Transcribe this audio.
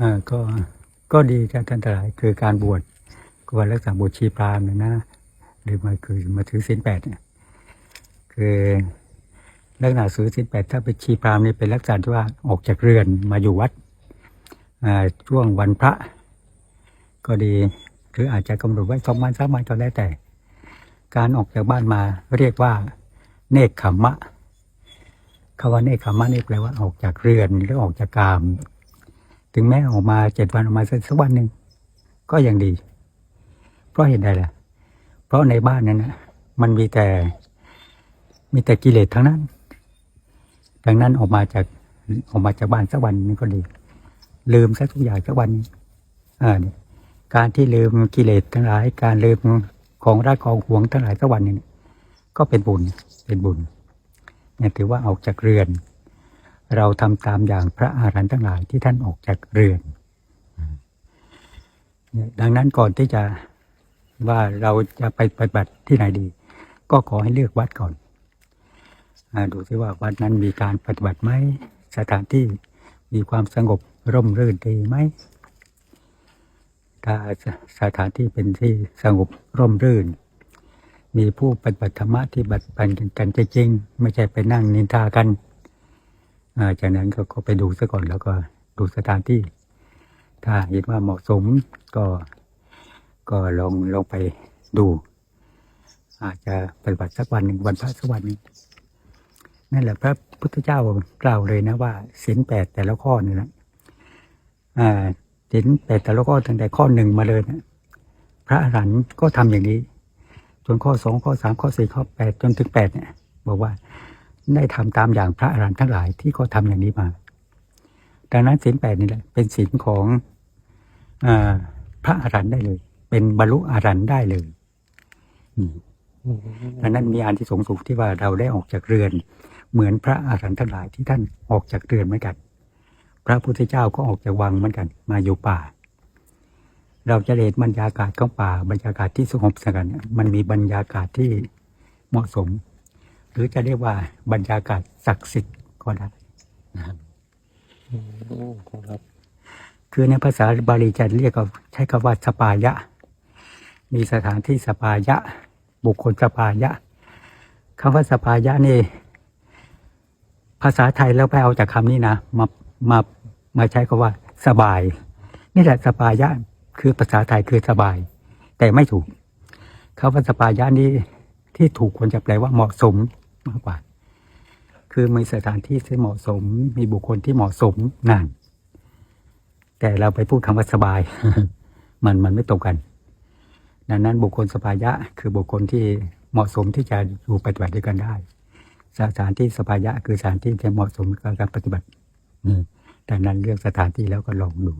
อ่าก็ก็ดีครับท่านทั้งหลายคือการบวชก็วันรักษาบวชชีพราหมเนี่ยนะหรือมาคือมาถือศีลแปดเนี่ยคือลักษณะถือศีลแปดถ้าเป็นชีพราหมนี่เป็นลักษณะที่ว่าออกจากเรือนมาอยู่วัดช่วงวันพระ ก็ดีหรืออาจจะกำหนดไว้สองวันสามวันก็แล้วแต่ การออกจากบ้านมาเรียกว่า เนคขมมะคำว่าเนคขมมะนี่แปลว่าออกจากเรือนหรือออกจากกาม ถึงแม้ออกมาเจ็ดวันออกมาสักวันหนึ่งก็ยังดี เพราะเห็นใดล่ะ เพราะในบ้านนั้นนะมันมีแต่ มีแต่กิเลสทั้งนั้น ดังนั้นออกมาจากออกมาจากบ้านสักวันนึงก็ดี ลืมซะทุกอย่างสักวันอ่าการที่ลืมกิเลสทั้งหลาย การลืมของรักของห่วงทั้งหลายสักวันนึงก็เป็นบุญเป็นบุญเนี่ยถือว่าออกจากเรือน เราทำตามอย่างพระอาหารหันต์ทั้งหลายที่ท่านออกจากเรือนเนี่ยดังนั้นก่อนที่จะว่าเราจะไปปฏิบัติที่ไหนดี ก็ขอให้เลือกวัดก่อนอาดูซิว่าวัดนั้นมีการปฏิบัติไหมสถานที่มีความสงบร่มรื่นดีไหมถ้าสถานที่เป็นที่สงบร่มรื่น มีผู้ปฏิบัติธรรมะที่บัติบันกันจริงๆไม่ใช่ไปนั่งนินทากันอ่า จากนั้นก็ก็ไปดูซะก่อนแล้วก็ดูสถานที่ ถ้าเห็นว่าเหมาะสมก็ก็ลองลองไปดู อาจจะปฏิบัติสักวันหนึ่งวันพระสักวันนึ่งนั่นแหละพระพุทธเจ้ากล่าวเลยนะว่าศีลแปดแต่ละข้อนี่นะอ่าศีลแปดแต่ละข้อตั้งแต่ข้อหนึ่งมาเลยนะพระอรหันต์ก็ทำอย่างนี้จนข้อสองข้อสามข้อสี่ข้อแปดจนถึงแปดเนี่ย บอกว่า ได้ทำตามอย่างพระอรหันต์ทั้งหลายที่เขาทำอย่างนี้มา ดังนั้นศีลแปดนี่แหละ เป็นศีลของอพระอรหันต์ได้เลย เป็นบรรลุอรหันต์ได้เลยดังนั้นมีอันที่สงส์สูงที่ว่าเราได้ออกจากเรือน เหมือนพระอรหันต์ทั้งหลายที่ท่านออกจากเรือนเหมือนกัน พระพุทธเจ้าก็ออกจากวังเหมือนกัน มาอยู่ป่า เราจะเห็นบรรยากาศของป่าบรรยากาศที่สงบสงัดเนี่ยมันมีบรรยากาศที่เหมาะสม รือจะเรียกว่าบรรยากาศศักดิ์สิทธิ์ก็ได้นะครับอืมครับคือในภาษาบาลีจะเรียกว่าใช้คำว่าสปายะ มีสถานที่สปายะ บุคคลสปายะคำว่าสปายะนี่ ภาษาไทยแล้วไปเอาจากคำนี้นะมามามาใช้คำว่า สบาย นี่แหละสปายะคือภาษาไทยคือสบาย แต่ไม่ถูกคำว่าสปายะนี้ที่ถูกควรจะแปลว่าเหมาะสม มากกว่า คือมีสถานที่ที่เหมาะสม มีบุคคลที่เหมาะสมนั่นแต่เราไปพูดคำว่าสบาย มันมันไม่ตรงกัน ดังนั้นบุคคลสบายะ คือบุคคลที่เหมาะสมที่จะอยู่ปฏิบัติด้วยกันได้ สถานที่สบายะ คือสถานที่ที่เหมาะสมกับการปฏิบัติดังนั้นเลือกสถานที่แล้วก็ลองดู